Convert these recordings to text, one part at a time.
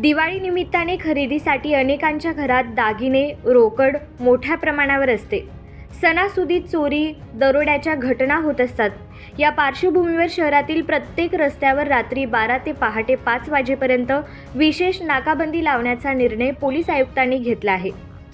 दिवाळी निमित्ताने खरेदीसाठी अनेकांच्या घरात दागिने रोकड मोठ्या प्रमाणावर असते. सणासुदीत चोरी दरोड्याच्या घटना होत असतात. या पार्श्वभूमीवर शहरातील प्रत्येक रस्त्यावर रात्री बारा ते पहाटे पाच वाजेपर्यंत विशेष नाकाबंदी लावण्याचा निर्णय पोलीस आयुक्तांनी घेतला आहे.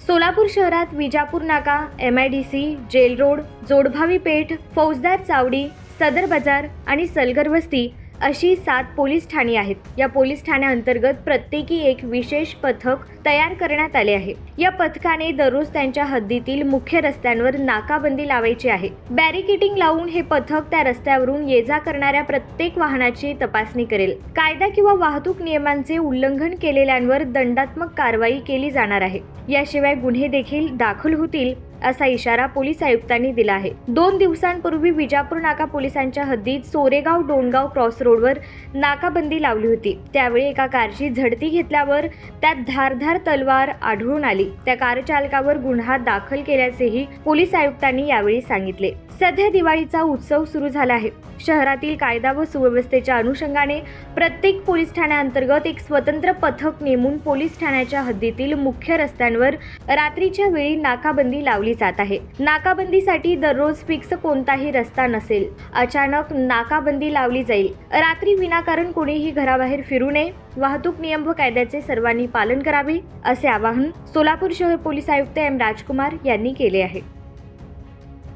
सोलापूर शहरात विजापूर नाका M I D C jail road Jodbhavi Peth फौजदार चावडी सदर बाजार आणि सलगर वस्ती अशी सात पोलीस ठाणी आहेत. या पोलीस ठाण्याअंतर्गत प्रत्येकी एक विशेष पथक तयार करण्यात आले आहे. या पथकाने दररोज त्यांच्या हद्दीतील मुख्य रस्त्यांवर नाकाबंदी लावायची आहे. बॅरिकेटिंग लावून हे पथक त्या रस्त्यावरून ये जा करणाऱ्या प्रत्येक वाहनाची तपासणी करेल. कायदा किंवा वाहतूक नियमांचे उल्लंघन केलेल्यांवर दंडात्मक कारवाई केली जाणार आहे. याशिवाय गुन्हे देखील दाखल होतील. असा इशारा पोलीस आयुक्तांनी दिला आहे. दोन दिवसांपूर्वी विजापूर नाका पोलिसांच्या हद्दीत सोरेगाव डोणगाव क्रॉस रोडवर नाकाबंदी लावली होती. त्यावेळी एका कारची झडती घेतल्यावर त्यात धारधार तलवार आढळून आली. त्या कार चालकावर गुन्हा दाखल केल्याचेही पोलीस आयुक्तांनी यावेळी सांगितले. सध्या दिवाळीचा उत्सव सुरू झाला आहे. शहरातील कायदा व सुव्यवस्थेच्या अनुषंगाने प्रत्येक पोलीस ठाण्याअंतर्गत एक स्वतंत्र पथक नेमून पोलीस ठाण्याच्या हद्दीतील मुख्य रस्त्यांवर रात्रीच्या वेळी नाकाबंदी लावली जात आहे. नाकाबंदीसाठी दररोज फिक्स कोणताही रस्ता नसेल. अचानक नाकाबंदी लावली जाईल. रात्री विनाकारण कोणीही घराबाहेर फिरू नये. वाहतूक नियम व कायद्याचे सर्वांनी पालन करावे असे आवाहन सोलापूर शहर पोलीस आयुक्त एम राजकुमार यांनी केले आहे.